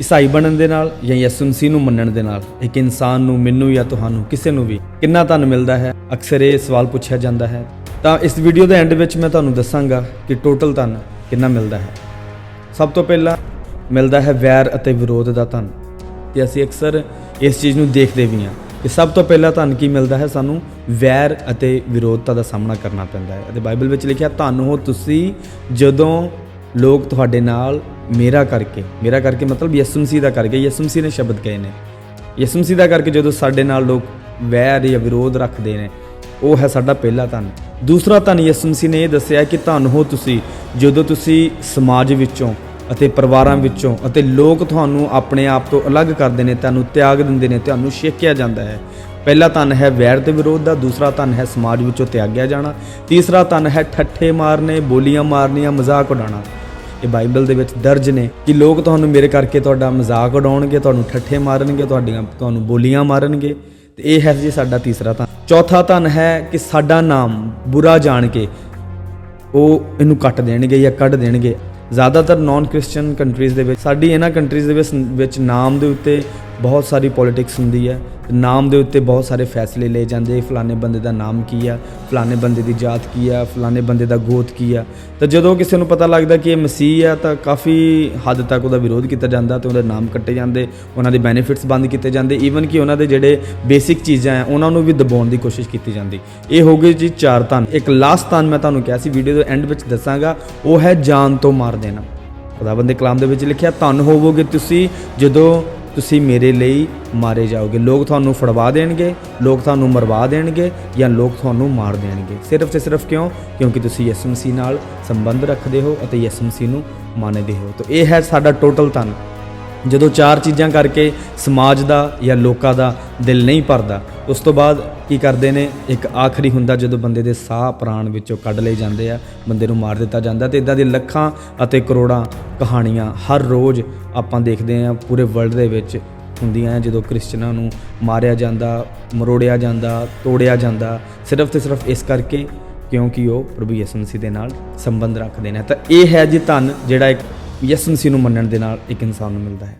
ਈਸਾਈ ਬਣਨ ਦੇ ਨਾਲ ਜਾਂ ਯਿਸੂ ਮਸੀਹ ਨੂੰ ਮੰਨਣ ਦੇ ਨਾਲ, ਇੱਕ ਇਨਸਾਨ ਨੂੰ, ਮੈਨੂੰ ਜਾਂ ਤੁਹਾਨੂੰ, ਕਿਸੇ ਨੂੰ ਵੀ ਕਿੰਨਾ ਧਨ ਮਿਲਦਾ ਹੈ? ਅਕਸਰ ਇਹ ਸਵਾਲ ਪੁੱਛਿਆ ਜਾਂਦਾ ਹੈ। ਤਾਂ ਇਸ ਵੀਡੀਓ ਦੇ ਐਂਡ ਵਿੱਚ ਮੈਂ ਤੁਹਾਨੂੰ ਦੱਸਾਂਗਾ ਕਿ ਟੋਟਲ ਧਨ ਕਿੰਨਾ ਮਿਲਦਾ ਹੈ। ਸਭ ਤੋਂ ਪਹਿਲਾਂ ਮਿਲਦਾ ਹੈ ਵੈਰ ਅਤੇ ਵਿਰੋਧ ਦਾ ਧਨ। ਤੇ ਅਸੀਂ ਅਕਸਰ ਇਸ ਚੀਜ਼ ਨੂੰ ਦੇਖਦੇ ਵੀ ਹਾਂ ਕਿ ਸਭ ਤੋਂ ਪਹਿਲਾਂ ਧਨ ਕੀ ਮਿਲਦਾ ਹੈ? ਸਾਨੂੰ ਵੈਰ ਅਤੇ ਵਿਰੋਧਤਾ ਦਾ ਸਾਹਮਣਾ ਕਰਨਾ ਪੈਂਦਾ ਹੈ। ਅਤੇ ਬਾਈਬਲ ਵਿੱਚ ਲਿਖਿਆ, ਧਨ ਹੋ ਤੁਸੀਂ ਜਦੋਂ ਲੋਕ ਤੁਹਾਡੇ ਨਾਲ ਮੇਰਾ ਕਰਕੇ ਮੇਰਾ ਕਰਕੇ ਮਤਲਬ ਯਿਸੂ ਮਸੀਹ ਦਾ ਕਰਕੇ, ਯਿਸੂ ਮਸੀਹ ਨੇ ਸ਼ਬਦ ਕਹੇ ਨੇ। ਯਿਸੂ ਮਸੀਹ ਦਾ ਕਰਕੇ ਜਦੋਂ ਸਾਡੇ ਨਾਲ ਲੋਕ ਵੈਰ ਜਾਂ ਵਿਰੋਧ ਰੱਖਦੇ ਨੇ, ਉਹ ਹੈ ਸਾਡਾ ਪਹਿਲਾ ਧਨ। ਦੂਸਰਾ ਧਨ ਯਿਸੂ ਮਸੀਹ ਨੇ ਇਹ ਦੱਸਿਆ ਕਿ ਧਨ ਹੋ ਤੁਸੀਂ, ਜਦੋਂ ਤੁਸੀਂ ਸਮਾਜ ਵਿੱਚੋਂ ਅਤੇ ਪਰਿਵਾਰਾਂ ਵਿੱਚੋਂ ਅਤੇ ਲੋਕ ਤੁਹਾਨੂੰ ਆਪਣੇ ਆਪ ਤੋਂ ਅਲੱਗ ਕਰਦੇ ਨੇ, ਤੁਹਾਨੂੰ ਤਿਆਗ ਦਿੰਦੇ ਨੇ, ਤੁਹਾਨੂੰ ਛੇਕਿਆ ਜਾਂਦਾ ਹੈ। ਪਹਿਲਾ ਧਨ ਹੈ ਵੈਰ ਦੇ ਵਿਰੋਧ ਦਾ, ਦੂਸਰਾ ਧਨ ਹੈ ਸਮਾਜ ਵਿੱਚੋਂ ਤਿਆਗਿਆ ਜਾਣਾ, ਤੀਸਰਾ ਧਨ ਹੈ ਠੱਠੇ ਮਾਰਨੇ, ਬੋਲੀਆਂ ਮਾਰਨੀਆਂ, ਮਜ਼ਾਕ ਉਡਾਉਣਾ। ਇਹ ਬਾਈਬਲ ਦੇ ਵਿੱਚ ਦਰਜ ਨੇ ਕਿ ਲੋਕ ਤੁਹਾਨੂੰ ਮੇਰੇ ਕਰਕੇ ਤੁਹਾਡਾ ਮਜ਼ਾਕ ਉਡਾਉਣਗੇ, ਤੁਹਾਨੂੰ ਠੱਠੇ ਮਾਰਨਗੇ, ਤੁਹਾਡੀਆਂ, ਤੁਹਾਨੂੰ ਬੋਲੀਆਂ ਮਾਰਨਗੇ, ਤੇ ਇਹ ਹੈ ਜੀ ਸਾਡਾ ਤੀਸਰਾ ਧਨ। ਚੌਥਾ ਧਨ ਹੈ ਕਿ ਸਾਡਾ ਨਾਮ ਬੁਰਾ ਜਾਣ ਕੇ ਉਹ ਇਹਨੂੰ ਕੱਟ ਦੇਣਗੇ ਜਾਂ ਕੱਢ ਦੇਣਗੇ। ਜ਼ਿਆਦਾਤਰ ਨਾਨ ਕ੍ਰਿਸਚੀਅਨ ਕੰਟਰੀਜ਼ ਦੇ ਵਿੱਚ, ਸਾਡੀ ਇਹਨਾਂ ਕੰਟਰੀਜ਼ ਦੇ ਵਿੱਚ ਨਾਮ ਦੇ ਉੱਤੇ ਬਹੁਤ ਸਾਰੀ ਪੋਲਿਟਿਕਸ ਹੁੰਦੀ ਹੈ। ਨਾਮ ਦੇ ਉੱਤੇ ਬਹੁਤ ਸਾਰੇ ਫੈਸਲੇ ਲਏ ਜਾਂਦੇ ਫਲਾਣੇ ਬੰਦੇ ਦਾ ਨਾਮ ਕੀ ਆ, ਫਲਾਣੇ ਬੰਦੇ ਦੀ ਜਾਤ ਕੀ ਆ, ਫਲਾਣੇ ਬੰਦੇ ਦਾ ਗੋਤ ਕੀ ਆ। ਤਾਂ ਜਦੋਂ ਕਿਸੇ ਨੂੰ ਪਤਾ ਲੱਗਦਾ ਕਿ ਇਹ ਮਸੀਹ ਆ, ਤਾਂ ਕਾਫੀ ਹੱਦ ਤੱਕ ਉਹਦਾ ਵਿਰੋਧ ਕੀਤਾ ਜਾਂਦਾ ਤੇ ਉਹਦੇ ਨਾਮ ਕੱਟੇ ਜਾਂਦੇ, ਉਹਨਾਂ ਦੇ ਬੈਨੀਫਿਟਸ ਬੰਦ ਕੀਤੇ ਜਾਂਦੇ ਈਵਨ ਕਿ ਉਹਨਾਂ ਦੇ ਜਿਹੜੇ ਬੇਸਿਕ ਚੀਜ਼ਾਂ ਆ, ਉਹਨਾਂ ਨੂੰ ਵੀ ਦਬਾਉਣ ਦੀ ਕੋਸ਼ਿਸ਼ ਕੀਤੀ ਜਾਂਦੀ। ਇਹ ਹੋ ਗਈ ਜੀ ਚਾਰ ਧਨ। ਇੱਕ ਲਾਸਟ ਧਨ ਮੈਂ ਤੁਹਾਨੂੰ ਕਿਹਾ ਸੀ ਵੀਡੀਓ ਦੇ ਐਂਡ ਵਿੱਚ ਦੱਸਾਂਗਾ, ਉਹ ਹੈ ਜਾਨ ਤੋਂ ਮਾਰ ਦੇਣਾ। ਖੁਦਾਬੰਦ ਦੇ ਕਲਾਮ ਦੇ ਵਿੱਚ ਲਿਖਿਆ, ਧਨ ਹੋਵੋਗੇ ਤੁਸੀਂ ਜਦੋਂ ਤੁਸੀਂ ਮੇਰੇ ਲਈ ਮਾਰੇ ਜਾਓਗੇ। ਲੋਕ ਤੁਹਾਨੂੰ ਫੜਵਾ ਦੇਣਗੇ, ਲੋਕ ਤੁਹਾਨੂੰ ਮਰਵਾ ਦੇਣਗੇ ਜਾਂ ਲੋਕ ਤੁਹਾਨੂੰ ਮਾਰ ਦੇਣਗੇ। ਸਿਰਫ ਤੇ ਸਿਰਫ ਕਿਉਂ? ਕਿਉਂਕਿ ਤੁਸੀਂ ਯਿਸੂ ਮਸੀਹ ਨਾਲ ਸੰਬੰਧ ਰੱਖਦੇ ਹੋ ਅਤੇ ਯਿਸੂ ਮਸੀਹ ਨੂੰ ਮੰਨਦੇ ਹੋ। ਤਾਂ ਇਹ ਹੈ ਸਾਡਾ ਟੋਟਲ ਧਨ। ਜਦੋਂ ਚਾਰ ਚੀਜ਼ਾਂ ਕਰਕੇ ਸਮਾਜ ਦਾ ਜਾਂ ਲੋਕਾਂ ਦਾ ਦਿਲ ਨਹੀਂ ਭਰਦਾ, ਉਸ ਤੋਂ ਬਾਅਦ ਕੀ ਕਰਦੇ ਨੇ? ਇੱਕ ਆਖਰੀ ਹੁੰਦਾ ਜਦੋਂ ਬੰਦੇ ਦੇ ਸਾਹ ਪ੍ਰਾਣ ਵਿੱਚੋਂ ਕੱਢ ਲਏ ਜਾਂਦੇ ਆ, ਬੰਦੇ ਨੂੰ ਮਾਰ ਦਿੱਤਾ ਜਾਂਦਾ ਤੇ ਇਦਾਂ ਦੇ ਲੱਖਾਂ ਅਤੇ ਕਰੋੜਾਂ ਕਹਾਣੀਆਂ ਹਰ ਰੋਜ਼ ਆਪਾਂ ਦੇਖਦੇ ਆ ਪੂਰੇ ਵਰਲਡ ਦੇ ਵਿੱਚ ਹੁੰਦੀਆਂ ਆ, ਜਦੋਂ ਕ੍ਰਿਸਚਨਾਂ ਨੂੰ ਮਾਰਿਆ ਜਾਂਦਾ, ਮਰੋੜਿਆ ਜਾਂਦਾ, ਤੋੜਿਆ ਜਾਂਦਾ, ਸਿਰਫ ਤੇ ਸਿਰਫ ਇਸ ਕਰਕੇ ਕਿਉਂਕਿ ਉਹ ਪ੍ਰਭੂ ਯਿਸੂ ਮਸੀਹ ਦੇ ਨਾਲ ਸੰਬੰਧ ਰੱਖਦੇ ਨੇ। ਤਾਂ ਇਹ ਹੈ ਜੀ ਧਨ, ਜਿਹੜਾ ਇੱਕ ਯਿਸੂ ਮਸੀਹ ਨੂੰ ਮੰਨਣ ਦੇ ਨਾਲ ਇੱਕ ਇਨਸਾਨ ਨੂੰ ਮਿਲਦਾ ਹੈ।